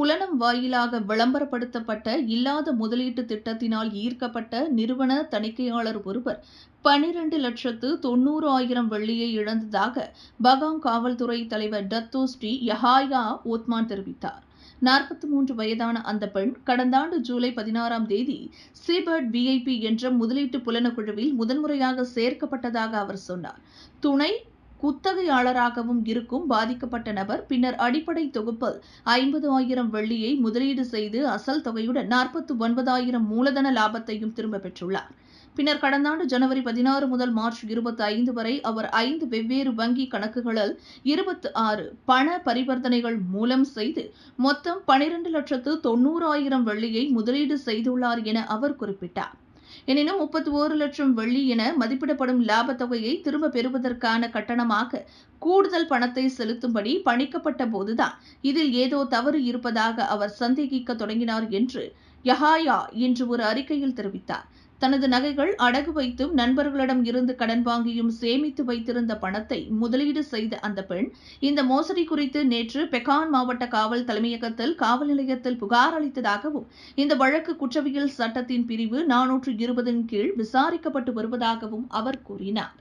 புலனம் வாயிலாக விளம்பரப்படுத்தப்பட்ட இல்லாத முதலீட்டு திட்டத்தினால் ஈர்க்கப்பட்ட நிறுவன தணிக்கையாளர் ஒருவர் பனிரண்டு லட்சத்து தொண்ணூறு ஆயிரம் வெள்ளியை இழந்ததாக பகாங் காவல்துறை தலைவர் டத்தோ ஸ்ரீ யஹாயா ஓத்மான் தெரிவித்தார். நாற்பத்தி மூன்று வயதான அந்த பெண் கடந்த ஆண்டு ஜூலை பதினாறாம் தேதி சீபர்ட் விஐபி என்ற முதலீட்டு புலனக்குழுவில் முதன்முறையாக சேர்க்கப்பட்டதாக அவர் சொன்னார். துணை குத்தகையாளராகவும் இருக்கும் பாதிக்கப்பட்ட நபர் பின்னர் அடிப்படை தொகுப்பில் ஐம்பது ஆயிரம் வெள்ளியை முதலீடு செய்து அசல் தொகையுடன் நாற்பத்தி ஒன்பதாயிரம் மூலதன லாபத்தையும் திரும்பப் பெற்றுள்ளார். பின்னர் கடந்த ஆண்டு ஜனவரி பதினாறு முதல் மார்ச் இருபத்தி ஐந்து வரை அவர் ஐந்து வெவ்வேறு வங்கி கணக்குகளில் இருபத்தி ஆறு பண பரிவர்த்தனைகள் மூலம் செய்து மொத்தம் பனிரெண்டு லட்சத்து தொண்ணூறாயிரம் வெள்ளியை முதலீடு செய்துள்ளார் என அவர் குறிப்பிட்டார். எனினும் முப்பத்தி ஓரு லட்சம் வெள்ளி என மதிப்பிடப்படும் லாபத் தொகையை திரும்ப பெறுவதற்கான கட்டணமாக கூடுதல் பணத்தை செலுத்தும்படி பணிக்கப்பட்ட போதுதான் இதில் ஏதோ தவறு இருப்பதாக அவர் சந்தேகிக்க தொடங்கினார் என்று யஹாயா இன்று ஒரு அறிக்கையில் தெரிவித்தார். தனது நகைகள் அடகு வைத்தும் நண்பர்களிடம் இருந்து கடன் வாங்கியும் சேமித்து வைத்திருந்த பணத்தை முதலீடு செய்த அந்த பெண் இந்த மோசடி குறித்து நேற்று பெகான் மாவட்ட காவல் தலைமையகத்தில் காவல் நிலையத்தில் புகார் அளித்ததாகவும் இந்த வழக்கு குற்றவியல் சட்டத்தின் பிரிவு நானூற்று இருபதின் கீழ் விசாரிக்கப்பட்டு வருவதாகவும் அவர் கூறினார்.